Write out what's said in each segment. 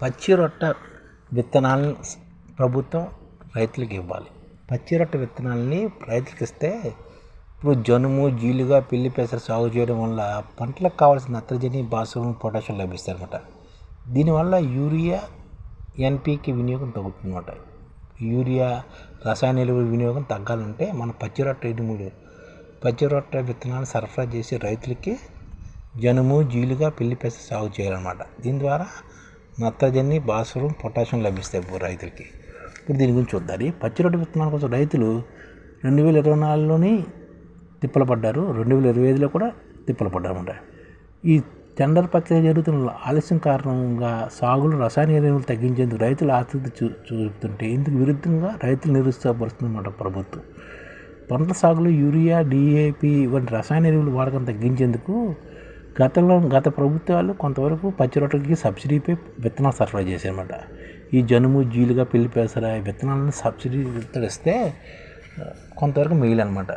పచ్చి రొట్ట విత్తనాలను ప్రభుత్వం రైతులకు ఇవ్వాలి. పచ్చి రొట్ట విత్తనాలని రైతులకు ఇస్తే ఇప్పుడు జనుము జీలుగా పిల్లి పెసర సాగు చేయడం వల్ల పంటలకు కావాల్సిన నత్రజని భాస్వరం పొటాషియం లభిస్తాయి అనమాట దీనివల్ల యూరియా ఎన్పికి వినియోగం తగ్గుతుందన్నమాట. యూరియా రసాయన ఎరువుల వినియోగం తగ్గాలంటే మన పచ్చిరొట్ట ఇది మూడు. పచ్చి రొట్ట విత్తనాలు సరఫరా చేసి రైతులకి జనుము జీలుగా పిల్లి పెసర సాగు చేయాలన్నమాట. దీని ద్వారా నత్రజని భాస్వరం పొటాషియం లభిస్తాయి రైతులకి. ఇప్పుడు దీని గురించి చూద్దాం పచ్చి రొట్టె విత్తనాల కోసం రైతులు రెండు వేల ఇరవై నాలుగులోని తిప్పలు పడ్డారు. రెండు వేల ఇరవై ఐదులో కూడా తిప్పలు పడ్డారు ఈ టెండర్ ప్రక్రియ జరుగుతున్న ఆలస్యం కారణంగా సాగులో రసాయన ఎరువులు తగ్గించేందుకు రైతులు ఆసక్తి చూ చూపుతుంటే ఇందుకు విరుద్ధంగా రైతులు నిరుత్సాహపరుస్తుందన్నమాట ప్రభుత్వం. పంట సాగులో యూరియా డిఏపి వంటి రసాయన ఎరువులు వాడకం తగ్గించేందుకు గతంలో గత ప్రభుత్వాలు కొంతవరకు పచ్చి రొట్టెలకి సబ్సిడీపై విత్తనాలు సరఫరా చేశారన్నమాట. ఈ జనుము జీలుగా పెళ్ళి పెసర విత్తనాలను సబ్సిడీ విత్తడిస్తే కొంతవరకు మేలు అనమాట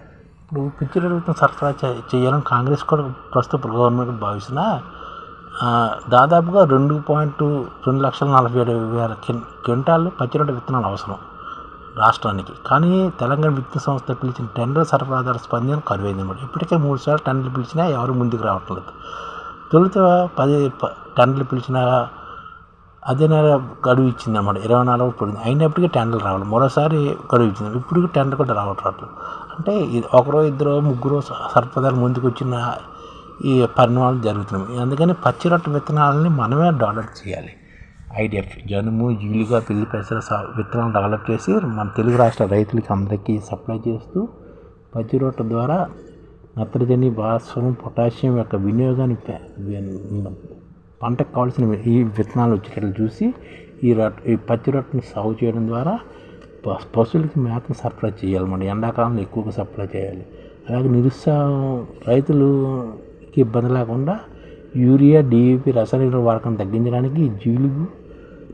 ఇప్పుడు పిచ్చి రొట్టె సరఫరా చేయాలని కాంగ్రెస్ కూడా ప్రస్తుత గవర్నమెంట్ భావిస్తున్న దాదాపుగా రెండు పాయింట్ రెండు లక్షల నలభై ఏడు వేల క్వింటాలు పచ్చి రొట్టె విత్తనాలు అవసరం. రాష్ట్రానికి. కానీ తెలంగాణ విత్తన సంస్థ పిలిచిన టెండర్ సరఫరాదారు స్పందన కరువైంది అనమాట ఇప్పటికే మూడు సార్లు టెండర్లు పిలిచినా ఎవరు ముందుకు రావట్లేదు తొలుత పది ప- టెండర్లు పిలిచిన అదే నెల గడువు ఇచ్చింది అనమాట ఇరవై నాలుగు పడింది. అయినప్పటికీ టెండర్లు రావాలి మరోసారి గడువు ఇచ్చింది. ఇప్పుడు టెండర్ కూడా రావట్లేదు. అంటే ఒకరో ఇద్దరు ముగ్గురు సర్పదాలు ముందుకు వచ్చిన ఈ పరిణామాలు జరుగుతున్నాయి. అందుకని పచ్చి రొట్టె విత్తనాలని మనమే డాలర్ చేయాలి. ఐడిఎఫ్. జనుము జీలుగా పిల్లి పెసర విత్తనాలు డెవలప్ చేసి మన తెలుగు రాష్ట్ర రైతులకి అందరికీ సప్లై చేస్తూ పచ్చి రొట్టె ద్వారా నత్రజని భాస్వరం పొటాషియం యొక్క వినియోగాన్ని పంటకు కావాల్సిన ఈ విత్తనాలు వచ్చేటట్లు చూసి ఈ రొట్టె ఈ పచ్చి రొట్టెను సాగు చేయడం ద్వారా పశువులకి మేతను సరఫరా చేయాలి మన. ఎండాకాలంలో ఎక్కువగా సప్లై చేయాలి. అలాగే నిరుత్సాహం రైతులకి ఇబ్బంది లేకుండా యూరియా డిఏపి రసాయన వాడకం తగ్గించడానికి జీలుగు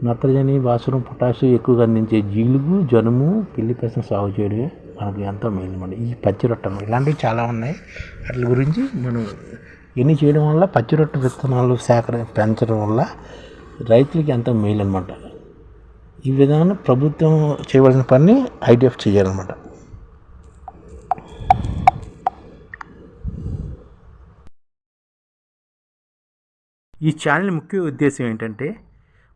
నత్రజని భాస్వరం పొటాషియం ఎక్కువగా అందించే జీలుగు జనుము పిల్లి పెసర సాగు చేయడమే మనకు ఎంతో మేలు ఈ పచ్చి రొట్టెలు ఇలాంటివి చాలా ఉన్నాయి. వాటి గురించి మనం ఇన్ని చేయడం వల్ల పచ్చి రొట్టె విత్తనాలు సేకర పెంచడం వల్ల రైతులకి ఎంతో మేలు అనమాట ఈ విధానం ప్రభుత్వం చేయవలసిన పని ఐడిఎఫ్ చేయాలన్నమాట. ఈ ఛానల్ ముఖ్య ఉద్దేశం ఏంటంటే